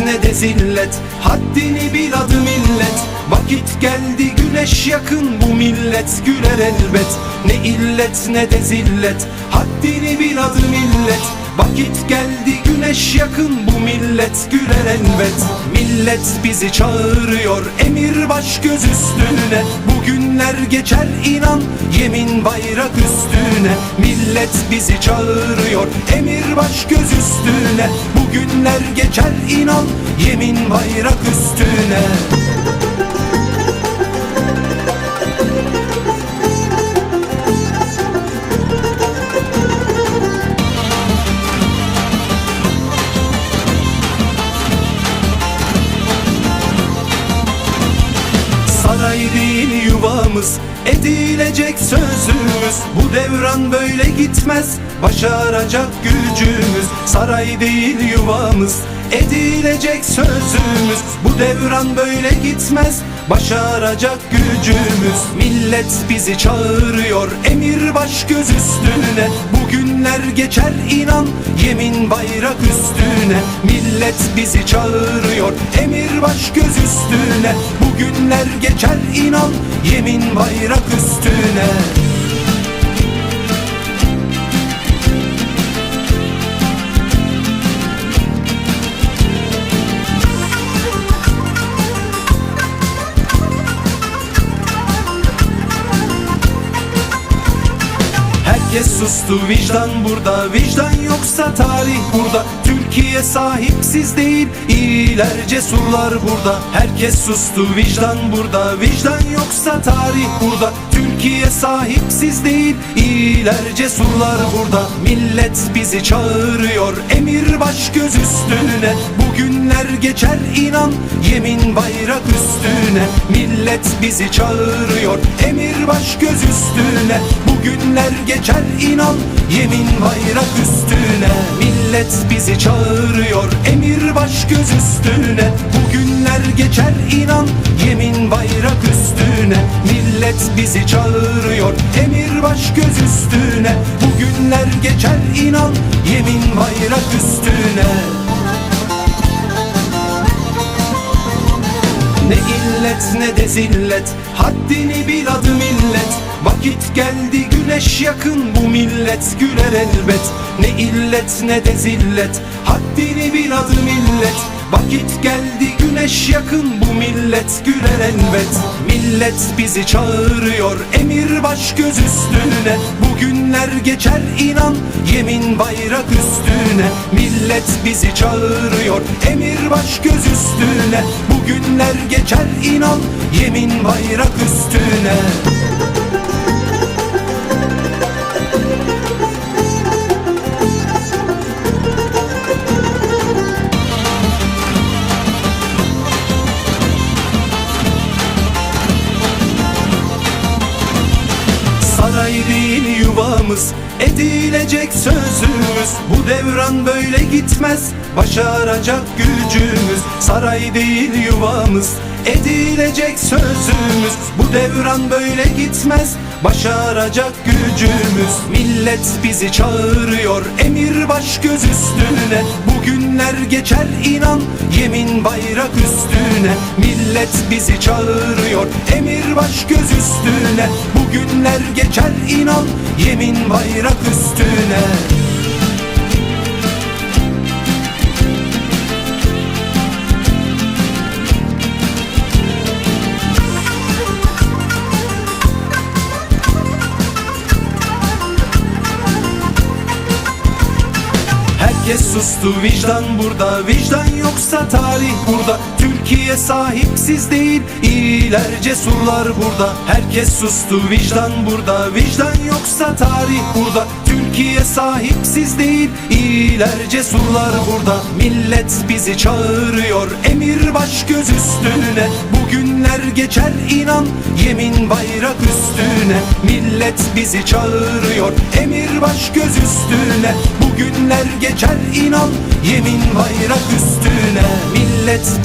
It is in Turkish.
ne de zillet Haddini bil adı millet. Vakit geldi güneş yakın bu millet güler elbet. Ne illet ne de zillet Haddini bil adı millet. Vakit geldi güneş yakın bu millet güler elbet. Millet bizi çağırıyor emir baş göz üstüne. Bugünler geçer inan yemin bayrak üstüne. Millet bizi çağırıyor emir baş göz üstüne. Bugünler geçer inan yemin bayrak üstüne yuvamız Edilecek sözümüz. Bu devran böyle gitmez. Başaracak gücümüz. Saray değil yuvamız Edilecek sözümüz Bu devran böyle gitmez. Başaracak gücümüz Millet bizi çağırıyor. Emir baş göz üstüne Bugünler geçer inan. Yemin bayrak üstüne Millet bizi çağırıyor. Emir baş göz üstüne Bugünler geçer inan. Yemin bayrak üstüne Herkes sustu vicdan burada Vicdan yoksa tarih burada. Türkiye sahipsiz değil İyiler cesurlar burada. Herkes sustu vicdan burada Vicdan yoksa tarih burada. Türkiye sahipsiz değil İyiler cesurlar burada. Millet bizi çağırıyor Emir baş göz üstüne. Bugünler geçer inan Yemin bayrak üstüne. Millet bizi çağırıyor Emir baş göz üstüne. Bugünler geçer inan Yemin bayrak üstüne. Millet bizi çağırıyor Emir baş göz üstüne. Bugünler geçer inan Yemin bayrak üstüne. Millet bizi çağırıyor Emir baş göz üstüne. Bugünler geçer inan Yemin bayrak üstüne. Ne illet ne de zillet. Haddini bil adı millet Vakit geldi güneş yakın. Bu millet güler elbet. Ne illet ne de zillet. Haddini bil adı millet. Vakit geldi güneş yakın. Bu millet güler elbet. Millet bizi çağırıyor emir baş göz üstüne. Bugünler geçer inan yemin bayrak üstüne. Millet bizi çağırıyor emir baş göz üstüne. Bugünler geçer inan yemin bayrak üstüne yuvamız Edilecek sözümüz. Bu devran böyle gitmez. Başaracak gücümüz. Saray değil yuvamız. Edilecek sözümüz. Bu devran böyle gitmez. Başaracak gücümüz. Millet bizi çağırıyor. Emir baş göz üstüne Bugünler geçer inan Yemin bayrak üstüne. Millet bizi çağırıyor Emir baş göz üstüne. Bugünler geçer inan Yemin bayrak üstüne Herkes sustu vicdan burada Vicdan yoksa tarih burada Türkiye sahipsiz değil İyiler cesurlar burada. Herkes sustu vicdan burada. Vicdan yoksa tarih burada. Türkiye sahipsiz değil İyiler cesurlar burada. Millet bizi çağırıyor Emir baş göz üstüne. Bugünler geçer inan Yemin bayrak üstüne. Millet bizi çağırıyor Emir baş göz üstüne. Bugünler geçer inan Yemin bayrak üstüne. Millet